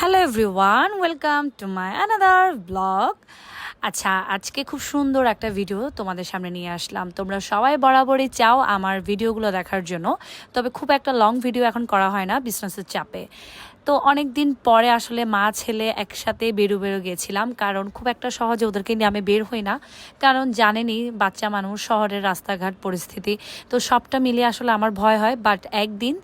Hello everyone welcome to my another blog আচ্ছা আজকে খুব সুন্দর একটা ভিডিও তোমাদের সামনে নিয়ে আসলাম। তোমরা সবাই বরাবরই চাও আমার ভিডিওগুলো দেখার জন্য। তবে খুব একটা লং ভিডিও এখন করা হয় না বিজনেসের চাপে। তো অনেক দিন পরে আসলে মা ছেলে একসাথে বেরো বেরো গেছিলাম, কারণ খুব একটা সহজে ওদেরকে নিয়ে আমি বের হই না। কারণ জানেনি বাচ্চা মানুষ, শহরের রাস্তাঘাট, পরিস্থিতি, তো সবটা মিলিয়ে আসলে আমার ভয় হয়। বাট একদিন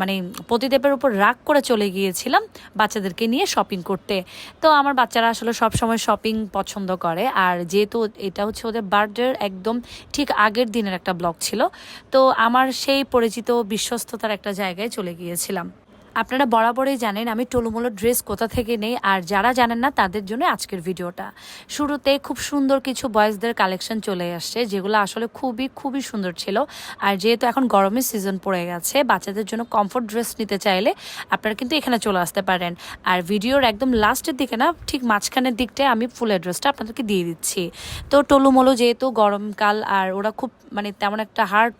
মানে পতিদেবের উপর রাগ করে চলে গিয়েছিলাম বাচ্চাদেরকে নিয়ে শপিং করতে। তো আমার বাচ্চারা আসলে সব সময় শপিং পছন্দ করে। আর যেহেতু এটা হচ্ছে ওদের বার্থডের একদম ঠিক আগের দিনের একটা ব্লগ ছিল, তো আমার সেই পরিচিত বিশ্বস্ততার একটা জায়গায় চলে গিয়েছিলাম। আপনারা বরাবরই জানেন আমি টলুমলো ড্রেস কোথা থেকে নেই, আর যারা জানেন না তাদের জন্য আজকের ভিডিওটা। শুরুতে খুব সুন্দর কিছু বয়েজদের কালেকশন চলে আসছে, যেগুলো আসলে খুবই খুবই সুন্দর ছিল। আর যেহেতু এখন গরমের সিজন পড়ে গেছে, বাচ্চাদের জন্য কমফোর্ট ড্রেস নিতে চাইলে আপনারা কিন্তু এখানে চলে আসতে পারেন। আর ভিডিওর একদম লাস্টের দিকে না, ঠিক মাঝখানের দিকটায় আমি ফুল অ্যাড্রেসটা আপনাদেরকে দিয়ে দিচ্ছি। তো টলুমলো যেহেতু গরমকাল, আর ওরা খুব মানে তেমন একটা হার্ট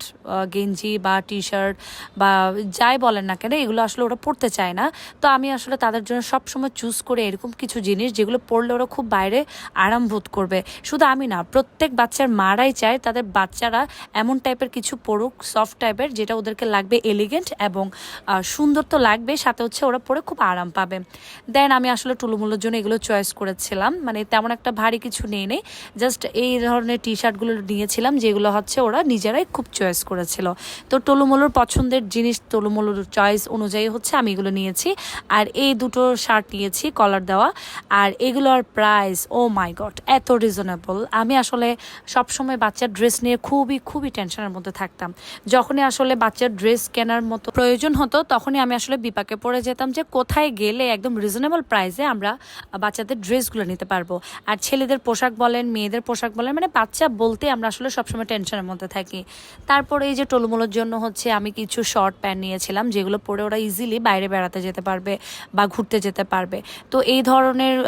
গেঞ্জি বা টি শার্ট বা যাই বলেন না কেন, এগুলো আসলে ওরা পড়তে চায় না, তো আমি আসলে তাদের জন্য সবসময় চুজ করে এরকম কিছু জিনিস যেগুলো পরলে ওরা খুব বাইরে আরাম বোধ করবে। শুধু আমি না, প্রত্যেক বাচ্চার মারাই চায় তাদের বাচ্চারা এমন টাইপের কিছু পড়ুক সফট টাইপের যেটা ওদেরকে লাগবে এলিগেন্ট এবং সুন্দর তো লাগবে, সাথে হচ্ছে ওরা পরে খুব আরাম পাবে। দেন আমি আসলে টুলুমুলোর জন্য এগুলো চয়েস করেছিলাম মানে তেমন একটা ভারী কিছু নেই নেই জাস্ট এই ধরনের টি শার্টগুলো নিয়েছিলাম, যেগুলো হচ্ছে ওরা নিজেরাই খুব চয়েস করেছিল। তো টলুমলোর পছন্দের জিনিস টলুমলোর চয়েস অনুযায়ী হচ্ছে আমি এগুলো নিয়েছি। আর এই দুটো শার্ট নিয়েছি কলার দেওয়া। আর এগুলোর প্রাইস ও মাই গড এত রিজনেবল আমি আসলে সবসময় বাচ্চার ড্রেস নিয়ে খুবই খুবই টেনশনের মধ্যে থাকতাম। যখনই আসলে বাচ্চার ড্রেস কেনার মতো প্রয়োজন হতো, তখনই আমি আসলে বিপাকে পড়ে যেতাম যে কোথায় গেলে একদম রিজনেবল প্রাইসে আমরা বাচ্চাদের ড্রেসগুলো নিতে পারব। আর ছেলেদের পোশাক বলেন, মেয়েদের পোশাক বলেন মানে বাচ্চা বলতে আমরা আসলে সবসময় টেনশনের মধ্যে থাকি। তারপরে এই যে টলুমলোর জন্য হচ্ছে, আমি কিছু শর্ট প্যান্ট নিয়েছিলাম, যেগুলো পরে ওরা ইজিলি বাইরে বেড়াতে যেতে পারবে বা ঘুরতে যেতে পারবে। তো এই ধরনের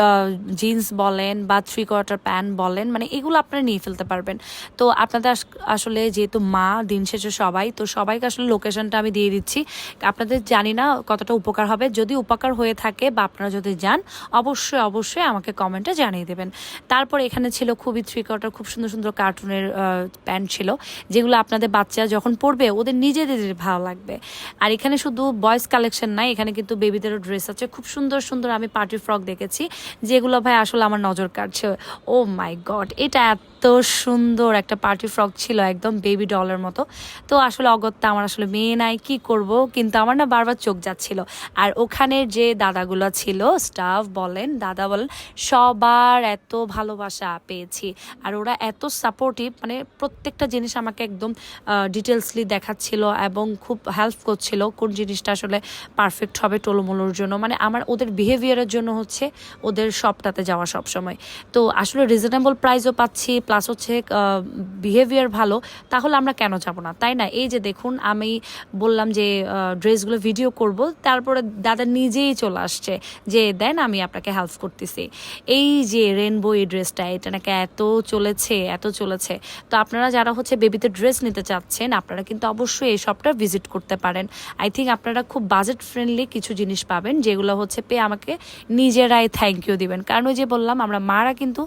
জিন্স বলেন বা থ্রি কোয়ার্টার প্যান্ট বলেন মানে এগুলো আপনারা নিয়ে ফেলতে পারবেন। তো আপনাদের আস- আসলে যেহেতু মা, দিন শেষে সবাই, তো সবাইকে আসলে লোকেশনটা আমি দিয়ে দিচ্ছি। আপনাদের জানি না কতটা উপকার হবে। যদি উপকার হয়ে থাকে বা আপনারা যদি যান, অবশ্যই অবশ্যই আমাকে কমেন্টে জানিয়ে দেবেন। তারপর এখানে ছিল খুবই থ্রি কোয়ার্টার খুব সুন্দর সুন্দর কার্টুনের প্যান্ট ছিল, যেগুলো আপনাদের বাচ্চা যখন পরবে ওদের নিজেদের ভালো লাগবে। আর এখানে শুধু বয়েজ কালেকশন নাই, এখানে কিন্তু বেবিদেরও ড্রেস আছে। খুব সুন্দর সুন্দর আমি পার্টি ফ্রক দেখেছি, যেগুলো ভাই আসলে আমার নজর কাটছে ও মাই গড এটা এত সুন্দর একটা পার্টি ফ্রক ছিল, একদম বেবি ডলের মতো। তো আসলে অগত্যা আমার আসলে মেয়ে নাই, কি করব? কিন্তু আমার না বারবার চোখ যাচ্ছিল। আর ওখানের যে দাদাগুলো ছিল স্টাফ বলেন, দাদা বলেন, সবার এত ভালোবাসা পেয়েছি। আর ওরা এত সাপোর্টিভ মানে প্রত্যেকটা জিনিস আমাকে একদম ডিটেলসলি দেখাচ্ছিল এবং খুব হেল্প করছিল কোন জিনিসটা আসলে পারফেক্ট হবে টোলোমোলোর জন্য। মানে আমার ওদের বিহেভিয়ারের জন্য হচ্ছে ওদের শপটাতে যাওয়া সব সময় তো আসলে রিজনেবল প্রাইসও পাচ্ছি প্লাস হচ্ছে বিহেভিয়ার ভালো, তাহলে আমরা কেন যাব না? তাই না? এই যে দেখুন, আমি বললাম যে ড্রেসগুলো ভিডিও করব, তারপরে দাদা নিজেই চলে আসছে যে, দেন আমি আপনাকে হেল্প করতেছি। এই যে রেনবো এই ড্রেসটা এটা নাকি এত চলেছে এত চলেছে। তো আপনারা যারা হচ্ছে বেবিতে ড্রেস নিতে চাচ্ছেন, আপনারা কিন্তু অবশ্যই এই শপটা ভিজিট করতে পারেন। আই থিঙ্ক আপনারা খুব বাজেট ফ্রেন্ডলি কিছু জিনিস পাবেন, যেগুলো হচ্ছে পেয়ে আমাকে নিজেরাই থ্যাংক ইউ দিবেন। কারণ ওই যে বললাম, আমরা মারা কিন্তু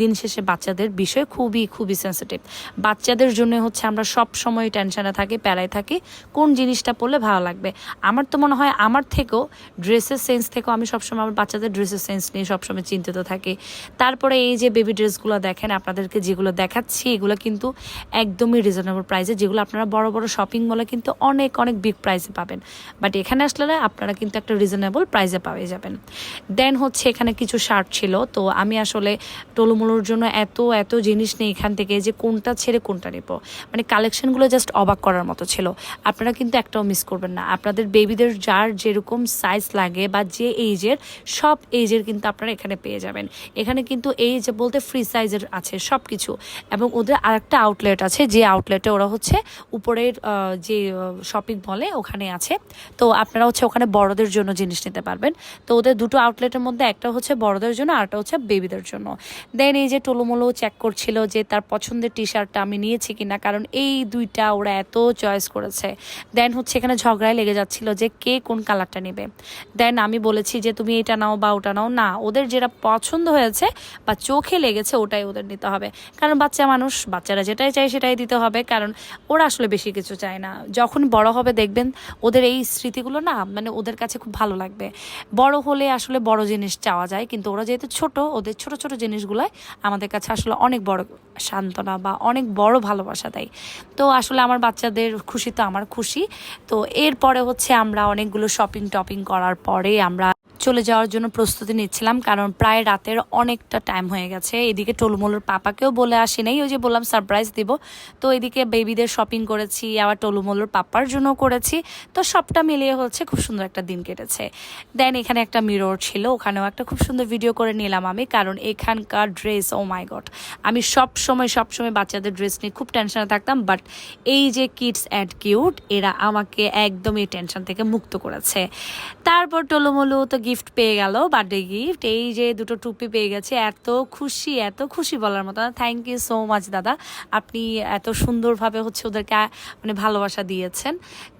দিন শেষে বাচ্চাদের বিষয়ে খুবই খুবই সেন্সিটিভ বাচ্চাদের জন্য হচ্ছে আমরা সব সময় টেনশনে থাকি, প্যারায় থাকি, কোন জিনিসটা পরলে ভালো লাগবে। আমার তো মনে হয়, আমার থেকেও ড্রেসের সেন্স থেকেও আমি সবসময় আমার বাচ্চাদের ড্রেসের সেন্স নিয়ে সবসময় চিন্তিত থাকি। তারপরে এই যে বেবি ড্রেসগুলো দেখেন, আপনাদেরকে যেগুলো দেখাচ্ছি, এগুলো কিন্তু একদমই রিজনেবল প্রাইসে যেগুলো আপনারা বড় বড় শপিং মলে কিন্তু অনেক অনেক বিগ প্রাইসে পাবেন। বাট এখানে আসলে না আপনারা কিন্তু একটা রিজনেবল প্রাইসে পাওয়া যাবেন। দেন হচ্ছে এখানে কিছু শার্ট ছিল, তো আমি আসলে টলুমুলোর জন্য এত এত জিনিস নেই এখান থেকে যে কোনটা ছেড়ে কোনটা নেব। মানে কালেকশনগুলো জাস্ট অবাক করার মতো ছিল। আপনারা কিন্তু একটাও মিস করবেন না। আপনাদের বেবিদের যার যেরকম সাইজ লাগে বা যে এইজের সব এইজের কিন্তু আপনারা এখানে পেয়ে যাবেন। এখানে কিন্তু এই যে বলতে ফ্রি সাইজের আছে সব কিছু এবং ওদের আরেকটা আউটলেট আছে, যে আউটলেটে ওরা হচ্ছে উপরের যে শপিং মলে ওখানে আছে। তো আপনারা হচ্ছে ওখানে বড়দের জন্য জিনিস নিতে পারবেন। তো ওদের দুটো আউটলেটের মধ্যে একটা হচ্ছে বড়দের জন্য আরটা হচ্ছে বেবিদের জন্য। দেন এই যে টলুমলো চেক করছিল যে তার পছন্দের টি শার্টটা আমি নিয়েছি কিনা, কারণ এই দুইটা ওরা এত চয়েস করেছে। দেন হচ্ছে এখানে ঝগড়ায় লেগে যাচ্ছিল যে কে কোন কালারটা নেবে। দেন আমি বলেছি যে তুমি এটা নাও বা ওটা নাও। না, ওদের যেটা পছন্দ হয়েছে বা চোখে লেগেছে ওটাই ওদের নিতে হবে। কারণ বাচ্চা মানুষ, বাচ্চারা যেটাই চায় সেটাই দিতে হবে, কারণ ওরা আসলে বেশি কিছু চায় না। যখন বড় হবে দেখবেন ওদের এই স্মৃতিগুলো না মানে ওদের কাছে খুব ভালো লাগবে। বড় হলে আসলে বড় জিনিস চাওয়া যায়, কিন্তু ওরা যেহেতু ছোট, ওদের ছোট ছোট জিনিসগুলাই আমাদের কাছে আসলে অনেক বড় সান্ত্বনা বা অনেক বড় ভালোবাসা দেয়। তো আসলে আমার বাচ্চাদের খুশি তো আমার খুশি। তো এরপরে হচ্ছে আমরা অনেকগুলো শপিং টপিং করার পরে আমরা চলে যাওয়ার জন্য প্রস্তুতি নিচ্ছিলাম, কারণ প্রায় রাতের অনেকটা টাইম হয়ে গেছে। এদিকে টলুমলুর পাপাকেও বলে আসি নাই, ওই যে বললাম সারপ্রাইজ দিব। তো এদিকে বেবিদের শপিং করেছি, আবার টলুমলুর পাপার জন্য করেছি। তো সবটা মিলিয়ে হচ্ছে খুব সুন্দর একটা দিন কেটেছে। দেন এখানে একটা মিরর ছিল, ওখানেও একটা খুব সুন্দর ভিডিও করে নিলাম আমি, কারণ এখানকার ড্রেস ও মাই গড আমি সব সময় সব সময় বাচ্চাদের ড্রেস নিয়ে খুব টেনশনে থাকতাম বাট এই যে কিডস অ্যান্ড কিউট এরা আমাকে একদম এই টেনশন থেকে মুক্ত করেছে। তারপর টলুমলু তো গিফট পেয়ে গেল বার্থডে গিফট এই যে দুটো টুপি পেয়ে গেছে, এত খুশি এত খুশি বলার মতো না। থ্যাংক ইউ সো মাচ দাদা। আপনি এত সুন্দরভাবে হচ্ছে ওদেরকে মানে ভালোবাসা দিয়েছেন।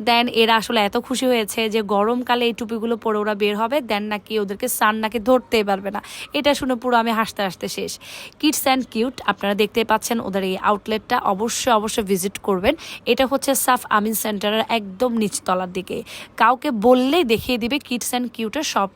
দেন এরা আসলে এত খুশি হয়েছে যে গরমকালে এই টুপিগুলো পরে ওরা বের হবে দেন নাকি ওদেরকে সান নাকি ধরতেই পারবে না। এটা শুনে পুরো আমি হাসতে হাসতে শেষ। কিডস অ্যান্ড কিউট আপনারা দেখতে পাচ্ছেন ওদের এই আউটলেটটা অবশ্যই অবশ্যই ভিজিট করবেন। এটা হচ্ছে সাফ আমিন সেন্টারের একদম নিচতলার দিকে। কাউকে বললেই দেখিয়ে দিবে কিডস অ্যান্ড কিউটের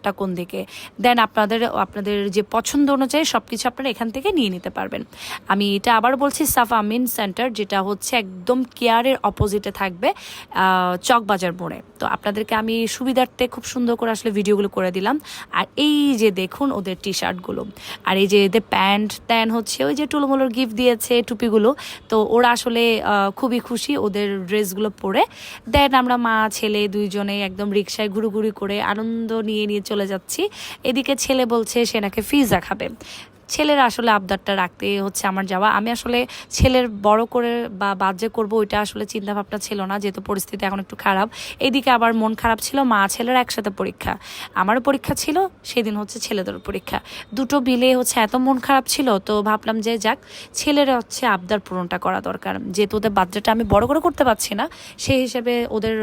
সবটা কোন দিকে। দেন আপনাদের আপনাদের যে পছন্দ অনুযায়ী সব কিছু আপনারা এখান থেকে নিয়ে নিতে পারবেন। আমি এটা আবার বলছি, সাফ আমিন সেন্টার, যেটা হচ্ছে একদম কেয়ারের অপোজিটে থাকবে চকবাজার মোড়ে। তো আপনাদেরকে আমি সুবিধার্থে খুব সুন্দর করে আসলে ভিডিওগুলো করে দিলাম। আর এই যে দেখুন ওদের টি শার্টগুলো আর এই যে এদের প্যান্ট ত্যান হচ্ছে ওই যে টুলোমুলোর গিফট দিয়েছে টুপিগুলো। তো ওরা আসলে খুবই খুশি ওদের ড্রেসগুলো পরে। দেন আমরা মা, ছেলে দুইজনে একদম রিক্সায় ঘুরুঘুরি করে আনন্দ নিয়ে নিয়ে চলে যাচ্ছি। এদিকে ছেলে বলছে সে নাকি পিৎজা খাবে। ছেলের আসলে আবদারটা রাখতে হচ্ছে আমার যাওয়া। আমি আসলে ছেলের বড় করে বা বাজে করব, ওইটা আসলে চিন্তা ভাবনা ছিল না, যেহেতু পরিস্থিতি এখন একটু খারাপ। এদিকে আবার মন খারাপ ছিল, মা ছেলের একসাথে পরীক্ষা। আমারও পরীক্ষা ছিল, সেদিন হচ্ছে ছেলেদের পরীক্ষা। দুটো বিলে হচ্ছে এত মন খারাপ ছিল, তো ভাবলাম যে যাক, ছেলের হচ্ছে আবদার পূরণটা করা দরকার। যেহেতু ওদের বাচ্চাটা আমি বড় করে করতে পারছি না, সেই হিসেবে ওদের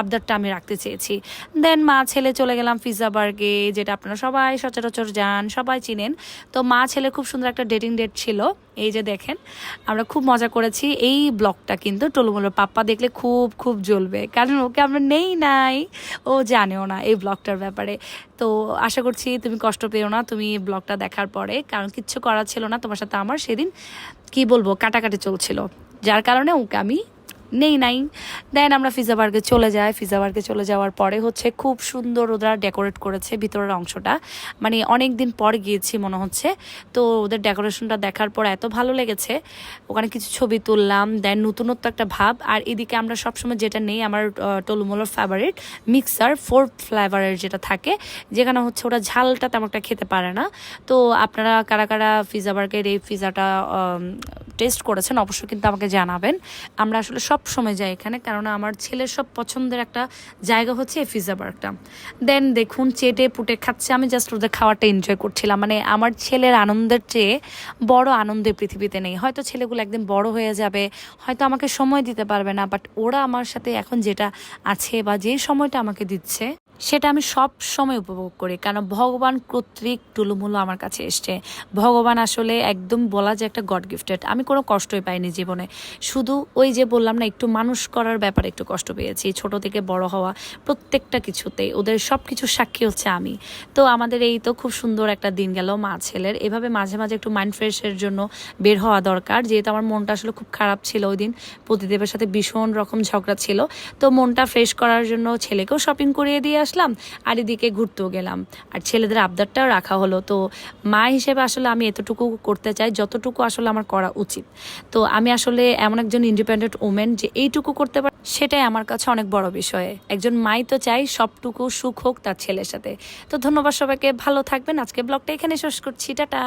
আবদারটা আমি রাখতে চেয়েছি। দেন মা ছেলে চলে গেলাম পিৎজা বার্গে, যেটা আপনারা সবাই সচরাচর যান সবাই চিনেন। তো মা ছেলে খুব সুন্দর একটা ডেটিং ডেট ছিল, এই যে দেখেন, আমরা খুব মজা করেছি। এই ব্লগটা কিন্তু টলুমুলোর পাপ্পা দেখলে খুব খুব জ্বলবে, কারণ ওকে আমরা নেই নাই, ও জানেও না এই ব্লগটার ব্যাপারে। তো আশা করছি তুমি কষ্ট পেও না, তুমি ব্লগটা দেখার পরে, কারণ কিচ্ছু করার ছিল না তোমার সাথে আমার সেদিন, কি বলব, কাটাকাটি চলছিল। যার কারণে ওকে আমি নেই নাই। দেন আমরা ফিজা বার্গে চলে যাই। ফিজা বার্গে চলে যাওয়ার পরে হচ্ছে খুব সুন্দর ওরা ডেকোরেট করেছে ভিতরের অংশটা। মানে অনেক দিন পর গিয়েছি মনে হচ্ছে। তো ওদের ডেকোরেশনটা দেখার পর এত ভালো লেগেছে। ওখানে কিছু ছবি তুললাম দেন নতুনত্ব একটা ভাব। আর এদিকে আমরা সবসময় যেটা নেই, আমার টলুমলোর ফেভারিট মিক্সার ফোর ফ্লেভারের যেটা থাকে, যেখানে হচ্ছে ওরা ঝালটা তেমন একটা খেতে পারে না। তো আপনারা কারা কারা পিজা বার্গের এই পিজাটা টেস্ট করেছেন অবশ্যই কিন্তু আমাকে জানাবেন। আমরা আসলে সব সময় যাই এখানে কারণ আমার ছেলের সব পছন্দের একটা জায়গা হচ্ছে এই পিজা বার্গটা দেন দেখুন, চেটে পুটে খাচ্ছে, আমি জাস্ট ওদের খাওয়াটা এনজয় করছিলাম। মানে আমার ছেলের আনন্দের চেয়ে বড় আনন্দে পৃথিবীতে নেই। হয়তো ছেলেগুলো একদিন বড় হয়ে যাবে, হয়তো আমাকে সময় দিতে পারবে না বাট ওরা আমার সাথে এখন যেটা আছে বা যে সময়টা আমাকে দিচ্ছে সেটা আমি সব সময় উপভোগ করি কারণ ভগবান কর্তৃক টুলুমুলু আমার কাছে এসছে। ভগবান আসলে একদম বলা যায় একটা গড গিফটেড আমি কোনো কষ্টই পাইনি জীবনে। শুধু ওই যে বললাম না, একটু মানুষ করার ব্যাপারে একটু কষ্ট পেয়েছি, ছোট থেকে বড় হওয়া, প্রত্যেকটা কিছুতেই। ওদের সব কিছু সাক্ষী হচ্ছে আমি। তো আমাদের এই তো খুব সুন্দর একটা দিন গেল, মা ছেলের। এভাবে মাঝে মাঝে একটু মাইন্ড ফ্রেশের জন্য বের হওয়া দরকার। যেহেতু আমার মনটা আসলে খুব খারাপ ছিল ওই দিন প্রতিদেবের সাথে ভীষণ রকম ঝগড়া ছিল। তো মনটা ফ্রেশ করার জন্য ছেলেকেও শপিং করিয়ে দিয়ে আসলাম আর এদিকে ঘুরতেও গেলাম। আর ছেলেদের আবদারটাও রাখা হলো। তো মা হিসেবে আসলে আমি এতটুকু করতে চাই, যতটুকু আসলে আমার করা উচিত। তো আমি আসলে এমন একজন ইন্ডিপেন্ডেন্ট ওমেন যে এইটুকু করতে পারি সেটাই আমার কাছে অনেক বড় বিষয়। একজন মাই তো চাই, সবটুকু সুখ হোক তার ছেলের সাথে। তো ধন্যবাদ সবাইকে, ভালো থাকবেন। আজকে ব্লগটা এখানে শেষ করছি। টাটা।